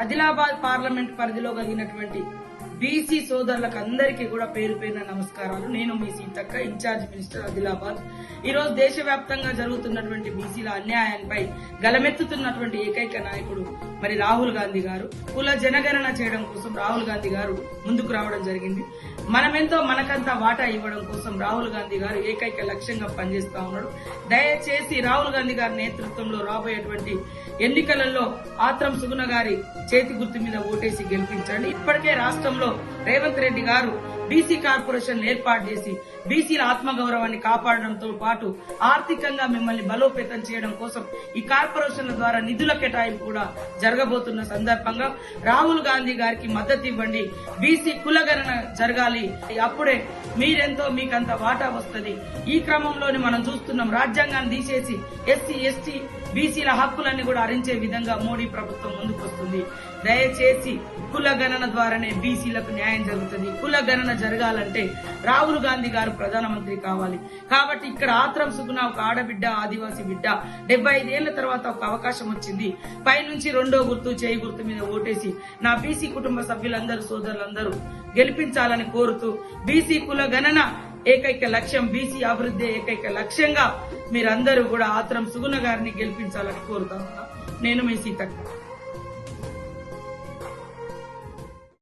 Adilabad parliament పరిధిలో కలిగినటువంటి BC సోదరులకు అందరికీ కూడా పేరు పేరున నమస్కారాలు. నేను మీ సీతక్క ఇన్ఛార్జ్ మినిస్టర్ ఆదిలాబాద్. ఈరోజు దేశవ్యాప్తంగా జరుగుతున్నటువంటి బీసీల అన్యాయంపై గలమెత్తుతున్నటువంటి ఏకైక నాయకుడు మరి రాహుల్ గాంధీ గారు. కుల జనగణన చేయడం కోసం రాహుల్ గాంధీ గారు ముందుకు రావడం జరిగింది. మనమెంతో మనకంతా వాటా ఇవ్వడం కోసం రాహుల్ గాంధీ గారు ఏకైక లక్ష్యంగా పనిచేస్తా ఉన్నాడు దయచేసి రాహుల్ గాంధీ గారి నేతృత్వంలో రాబోయేటువంటి ఎన్నికలలో ఆత్రం సుగుణ గారి చేతి గుర్తు మీద ఓటేసి గెలిపించండి. ఇప్పటికే రాష్ట్రంలో రేవంత్ రెడ్డి గారు బీసీ కార్పొరేషన్ ఏర్పాటు చేసి బీసీల ఆత్మగౌరవాన్ని కాపాడడంతో పాటు ఆర్థికంగా మిమ్మల్ని బలోపేతం చేయడం కోసం ఈ కార్పొరేషన్ల ద్వారా నిధుల కేటాయింపు కూడా జరగబోతున్న సందర్భంగా రాహుల్ గాంధీ గారికి మద్దతు ఇవ్వండి. బీసీ కులగణన జరగాలి. అప్పుడే మీరెంతో మీకంత వాటా వస్తుంది. ఈ క్రమంలోనే మనం చూస్తున్నాం రాజ్యాంగాన్ని తీసేసి ఎస్సీ ఎస్టీ బీసీల హక్కులన్నీ కూడా హరించే విధంగా మోడీ ప్రభుత్వం ముందుకొస్తుంది. దయచేసి కుల గణన ద్వారానే బీసీలకు న్యాయం జరుగుతుంది. కుల గణన జరగాలంటే రాహుల్ గాంధీ గారు ప్రధానమంత్రి కావాలి. కాబట్టి ఇక్కడ ఆత్రం సుగుణ ఒక ఆడబిడ్డ ఆదివాసీ బిడ్డ. డెబ్బై ఐదేళ్ళ తర్వాత ఒక అవకాశం వచ్చింది. పైనుంచి రెండో గుర్తు చేయి గుర్తు మీద ఓటేసి నా బీసీ కుటుంబ సభ్యులందరూ సోదరులందరూ గెలిపించాలని కోరుతూ బీసీ కుల గణన ఏకైక లక్ష్యం బీసీ అభివృద్ధి ఏకైక లక్ష్యంగా మీరందరూ కూడా ఆత్రం సుగుణ గారిని గెలిపించాలని కోరుతా నేను మీ సీతక్క.